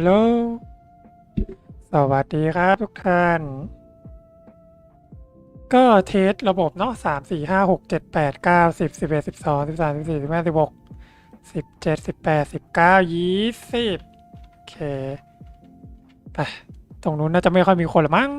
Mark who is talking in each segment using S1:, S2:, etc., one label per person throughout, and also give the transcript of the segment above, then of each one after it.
S1: ฮัลโหล สวัสดีครับทุกท่าน ก็เทสระบบเนาะสามสี่ห้าหกเจ็ดแปดเก้าสิบสิบเอ็ดสิบสองสิบสามสิบสี่สิบห้าสิบหกสิบเจ็ดสิบแปดสิบเก้ายี่สิบโอเค ไป ตรงนู้นน่าจะไม่ค่อยมีคนละมั้ง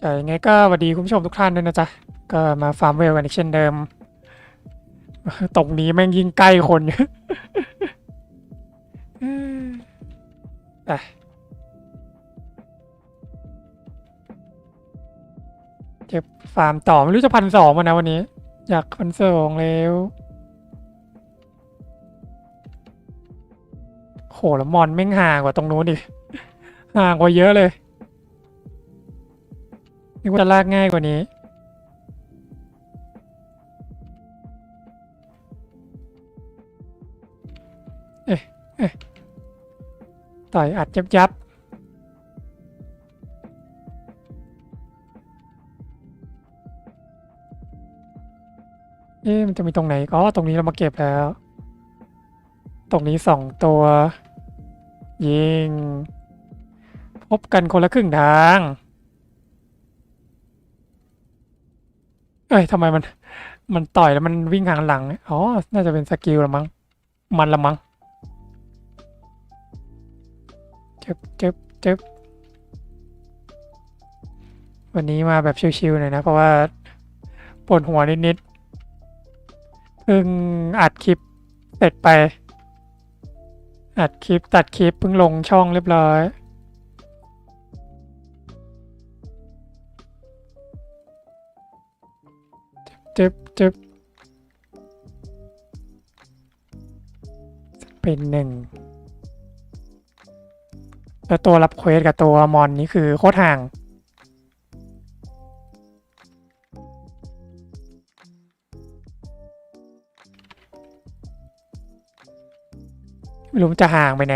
S1: แต่ยังไงก็สวัสดีคุณผู้ชมทุกท่านด้วยนะจ๊ะ ก็มาฟาร์มเวลกันอีกเช่นเดิม ตรงนี้แม่งยิ่งใกล้คนอืมไปเก็บฟาร์มต่อไม่รู้จะพันสองมานะวันนี้ อยากพันสองแล้วโหแล้วมอนแม่งห่างกว่าตรงนู้นดิห่างกว่าเยอะเลย นึกว่าจะลากง่ายกว่านี้ เอ๊ะเอ๊ะต่อยอัดยับยับเอ๊ะมันจะมีตรงไหนก็ตรงนี้เรามาเก็บแล้ว ตรงนี้สองตัว ยิง พบกันคนละครึ่งทาง เอ้ยทำไมมัน มันต่อยแล้วมันวิ่งหางหลัง อ๋อ น่าจะเป็นสกิลละมั้ง มันละมั้ง เจ็บเจ็บเจ็บวันนี้มาแบบชิวๆหน่อยนะ เพราะว่าปวดหัวนิดๆ เพิ่งอัดคลิปเสร็จไป อัดคลิปตัดคลิปเพิ่งลงช่องเรียบร้อย จ็บเจ็บเป็นหนึ่งแล้วตัวรับเควสกับตัวมอนนี่คือโคตรห่าง ไม่รู้จะห่างไปไหน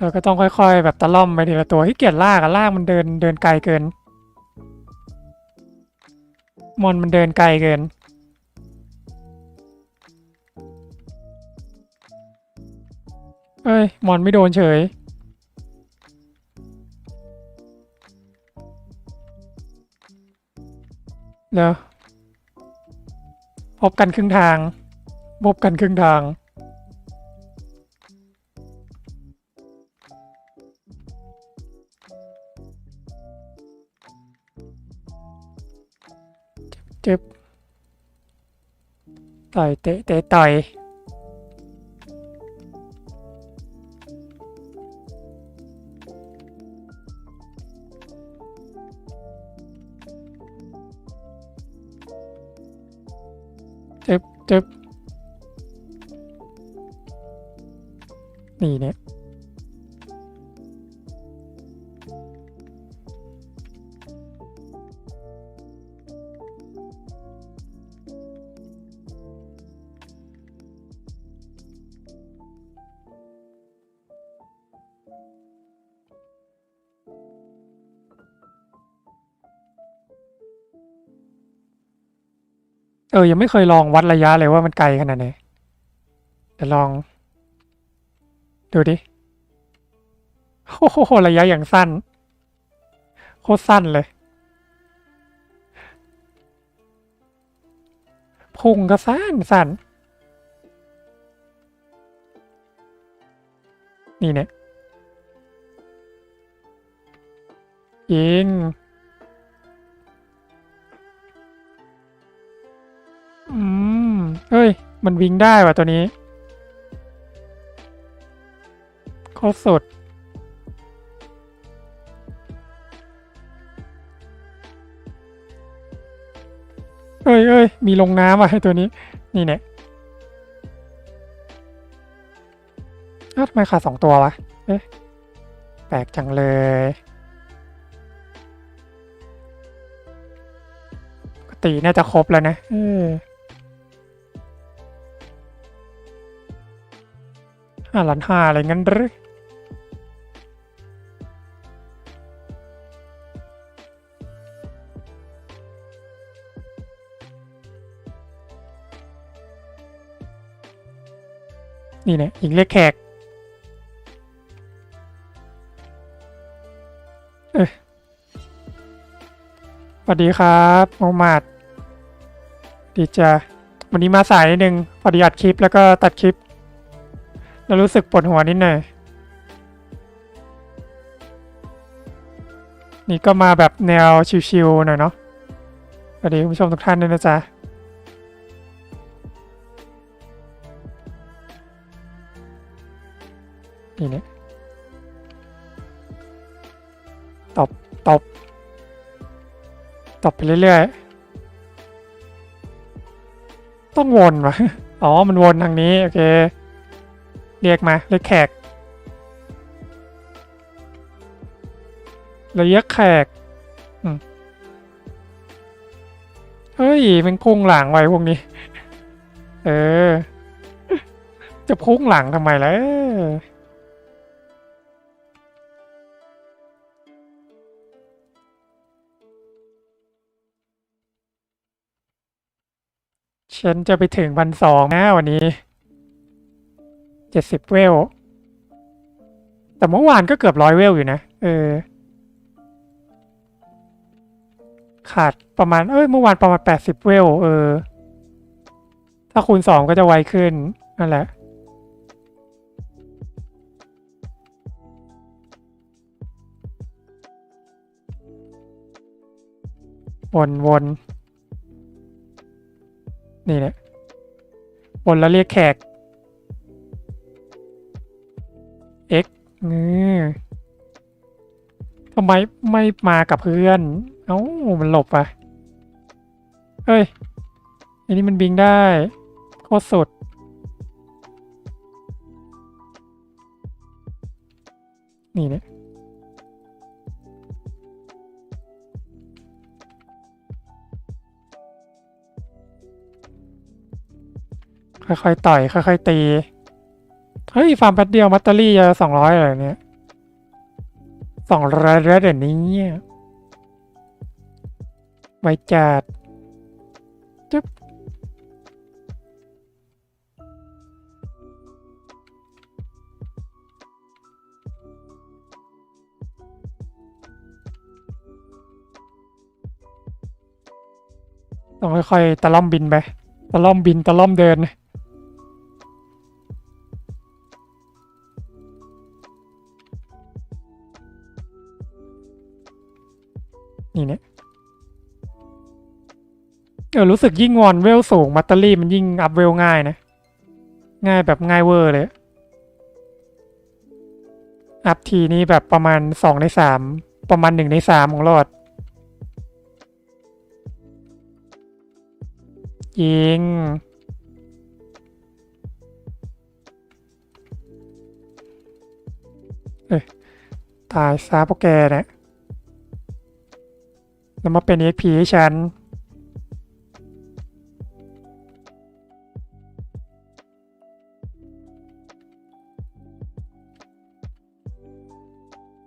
S1: เราก็ต้องค่อย ๆ แบบตะล่อมไปทีละตัวที่เกียจลากอะลากมันเดินเดินไกลเกิน มอนมันเดินไกลเกิน เอ้ย มอนไม่โดนเฉยเดี๋ยวพบกันครึ่งทาง พบกันครึ่งทาง จ็บต่อยเตะเตะต่อยจ็บจ็บนี่เนี่ย เออ ยังไม่เคยลองวัดระยะเลยว่ามันไกลขนาดไหนเดี๋ยวลอง ดูดิโอ้โหระยะอย่างสั้น โคตรสั้นเลย พุ่งก็สั้นสั้นนี่เนี่ยยิง มันวิ่งได้ว่ะตัวนี้โคตรสุดเอ้ยเอ้ยมีลงน้ำอะให้ตัวนี้ นี่เนี่ยอ้าวทำไมขาดสองตัววะเอ๊ะแปลกจังเลยปกติน่าจะครบแล้วนะเออ ห้าล้านห้าอะไรงั้นหรือนี่เนี่ยหญิงเรียกแขก เอ้ยสวัสดีครับโมมาดดีจ้ะวันนี้มาสายนิดนึงพอดีอัดคลิปแล้วก็ตัดคลิป แล้วรู้สึกปวดหัวนิดหน่อย นี่ก็มาแบบแนวชิวๆหน่อยเนาะ สวัสดีคุณผู้ชมทุกท่านด้วยนะจ๊ะนี่เนี่ยตบตบตบไปเรื่อยๆ ต้องวนวะอ๋อ มันวนทางนี้ โอเค เรียกมา เรียกแขกเราเรียกแขกเฮ้ยมันพุ่งหลังไว้พวกนี้ เออ จะพุ่งหลังทำไมล่ะฉันจะไปถึงพันสองนะวันนี้ เจ็ดสิบเวล แต่เมื่อวานก็เกือบร้อยเวลอยู่นะ เออ ขาดประมาณ เอ้ย เมื่อวานประมาณแปดสิบเวล เออ ถ้าคูณสองก็จะไวขึ้น นั่นแหละ วนวนนี่แหละวนแล้วเรียกแขก เงอทำไมไม่มากับเพื่อน เอ้า มันหลบอะเฮ้ย อันนี้มันบิงได้ โคตรสุด นี่เนี่ยค่อยๆต่อย ค่อยๆตี เฮ้ย ฟาร์มแป๊บเดียวมัตเตอรี่จะสองร้อยเลยเนี่ยสองร้อยเดี๋ยวนี้ไว้จัดจุ๊บต้องค่อยๆตะล่อมบินไปตะล่อมบินตะล่อมเดิน เนี่ยเออรู้สึกยิ่งวอนเวลสูงมัตเตอรี่มันยิ่งอัพเวลง่ายนะ ง่ายแบบง่ายเวอร์เลยอัพทีนี้แบบประมาณสองในสามประมาณหนึ่งในสามของรอด ยิง เอ้ยตายซาพวกแกเนี่ย แล้วมาเป็น EXP ให้ฉัน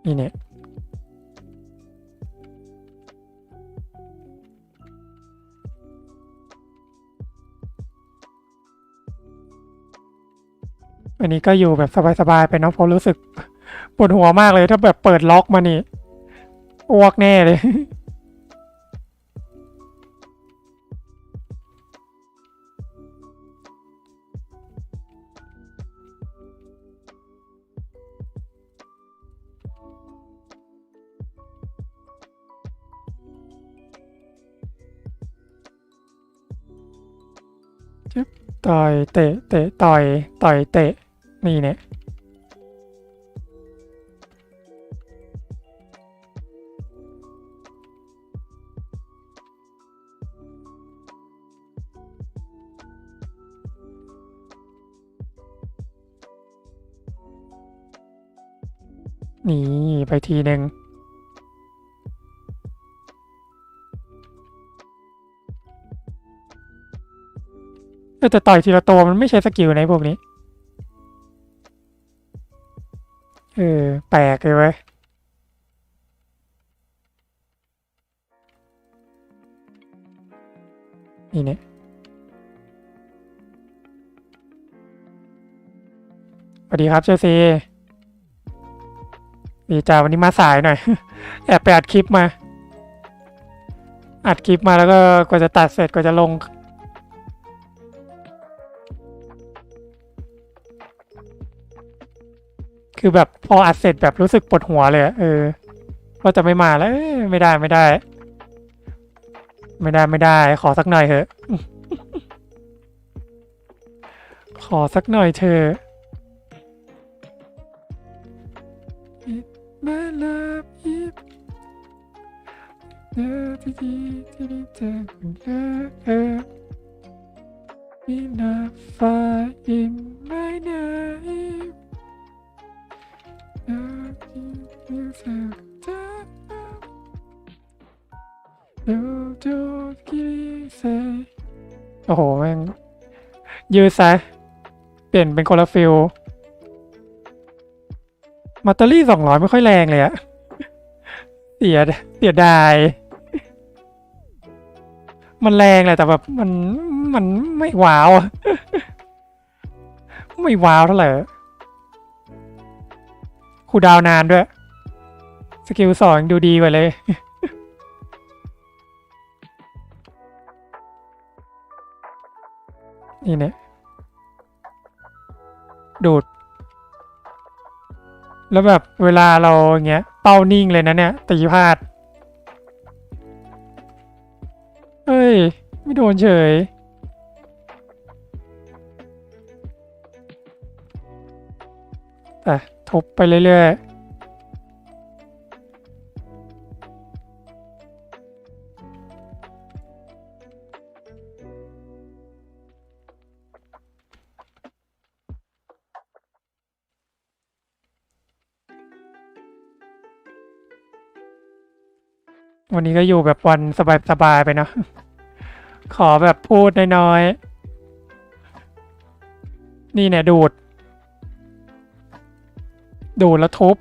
S1: นี่เนี่ยอันนี้ก็อยู่แบบสบายๆไปเนาะเพราะรู้สึกปวดหัวมากเลยถ้าแบบเปิดล็อกมานี่อ้วกแน่เลย ต่อยเตะเตะต่อยต่อยเตะนี่เนี่ยนี่ไปทีหนึ่ง แต่ต่อยทีละตัวมันไม่ใช้สกิลในพวกนี้ เออ แปลกเลยเว้ยนี่เนี่ยสวัสดีครับเชลซีดีจ้าวันนี้มาสายหน่อย แอบไปอัดคลิปมา อัดคลิปมาแล้วก็กว่าจะตัดเสร็จกว่าจะลง คือแบบพออัดเสร็จแบบรู้สึกปวดหัวเลยเออว่าจะไม่มาแล้วไม่ได้ไม่ได้ ไม่ได้ไม่ได้ ขอสักหน่อยเถอะ ขอสักหน่อยเถอะมาลาบีบเธอที่ดีที่ดีเธอเธอเธอมีนาฟาอิ โอ้โหแม่งยืดซะเปลี่ยนเป็นคนละฟิลมัตเตอรี่สองร้อยไม่ค่อยแรงเลยอะเสียเสียดาย มันแรงแหละแต่แบบมันมันไม่ว้าว ไม่ว้าวเท่าไหร่ คูดาวนานด้วย สกิลสองดูดีกว่าเลย นี่เนี่ย ดูด แล้วแบบเวลาเราอย่างเงี้ย เป้านิ่งเลยนะเนี่ย ตีพลาด เฮ้ย ไม่โดนเฉยแต่ ทุบไปเรื่อยๆวันนี้ก็อยู่แบบวันสบายๆไปเนาะ ขอแบบพูดน้อยๆ นี่เนี่ยดูด ดูแล้วทุบ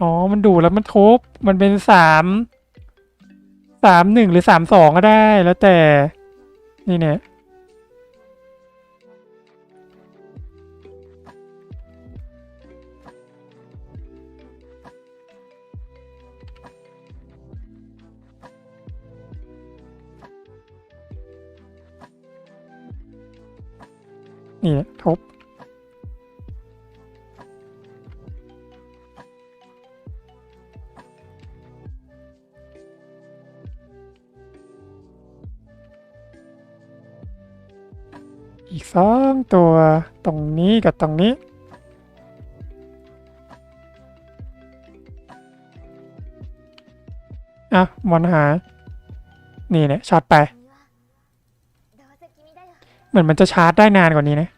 S1: อ๋อ มันดูแล้วมันทุบ มันเป็นสาม สามหนึ่งหรือสามสองก็ได้ แล้วแต่ นี่เนี่ย นี่เนี่ยทุบ ตัวตรงนี้กับตรงนี้ อะมอนหา นี่เนี่ยชาร์จไป เหมือนมันจะชาร์จได้นานกว่านี้นะ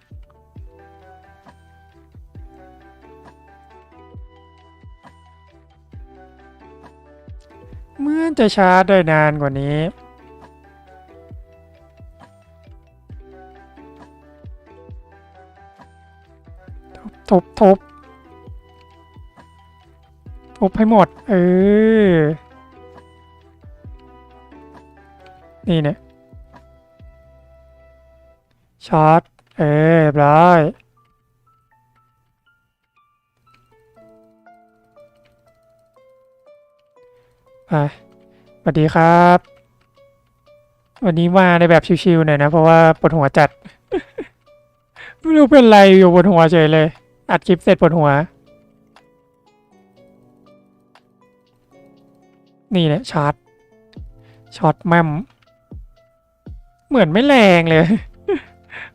S1: เมื่อจะชาร์จได้นานกว่านี้ ทุบทุบทุบให้หมด เออ นี่เนี่ยช็อตเออรียบร้อยไปสวัสดีครับ วันนี้มาในแบบชิวๆหน่อยนะ เพราะว่าปวดหัวจัด ไม่รู้เป็นไรอยู่ปวดหัวเฉยเลย อัดคลิปเสร็จปวดหัว นี่แหละชาร์จช็อตแมมเหมือนไม่แรงเลย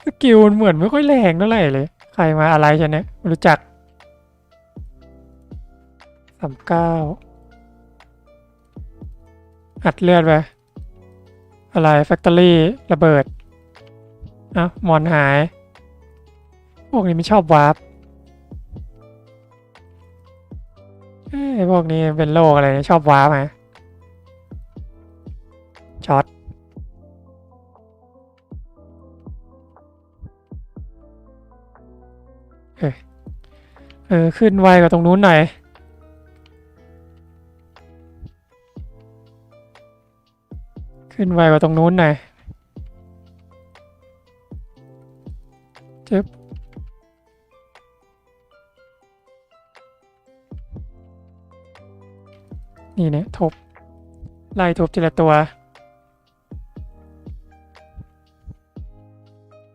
S1: สกิลเหมือนไม่ค่อยแรงเท่าไหร่เลย ใครมาอะไรฉันเนี่ยไม่รู้จักสามเก้าอัดเลือดไปอะไรแฟคทอรี่ระเบิด เอ้ามอนหาย พวกนี้ไม่ชอบวาร์ป อ้พวกนี้เป็นโรคอะไรเนี่ยชอบว้าไหมช็อตเออเออ ขึ้นไวกว่าตรงนู้นหน่อย ขึ้นไวกว่าตรงนู้นหน่อยจึ๊บ นี่เนี่ยทบไล่ทบทีละตัว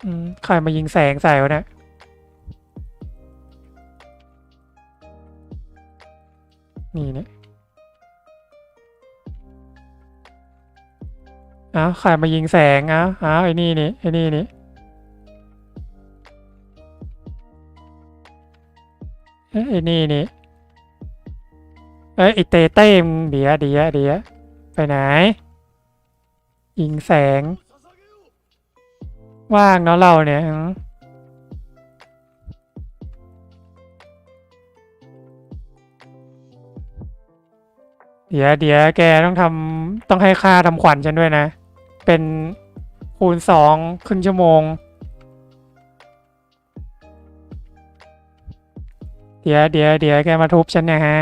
S1: อืมใครมายิงแสงใส่วะเนี่ยนี่เนี่ยอ้าวใครมายิงแสงอ้าวอ้าวไอ้นี่นี่ไอ้นี่นี่เอ้ไอ้นี่นี่ เอ้ยไอเตเต้มเดียเดียเดียไปไหนยิงแสง ว่างเนาะเราเนี่ยเดี๋ยวเดี๋ยวแกต้องทำต้องให้ค่าทำขวัญฉันด้วยนะ เป็นคูณสองครึ่งชั่วโมง เดี๋ยวเดี๋ยวเดี๋ยวแกมาทุบฉันเนะฮะ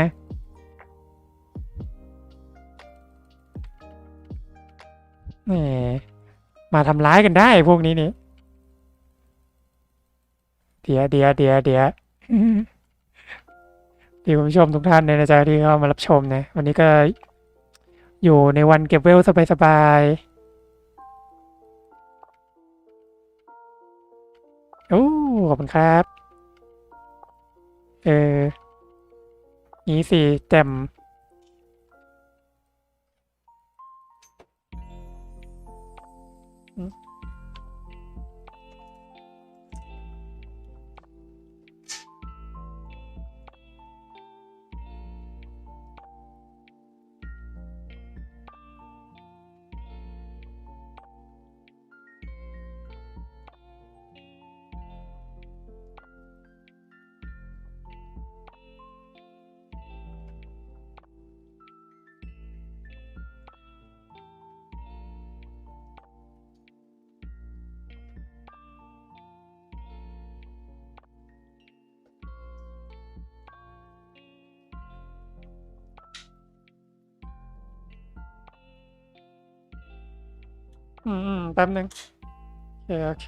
S1: แหมมาทำร้ายกันได้พวกนี้นี่เดี๋ยวเดี๋ยวเดี๋ยวเดี๋ยวดีคุณผู้ชมทุกท่านเลยนะจ๊ะที่เข้ามารับชมนะ วันนี้ก็อยู่ในวันเก็บเวลสบายๆ โอ้ ขอบคุณครับ เออนี้สิแจ่ม 嗯。 อืมอืมแป๊บนึงโอเคโอเค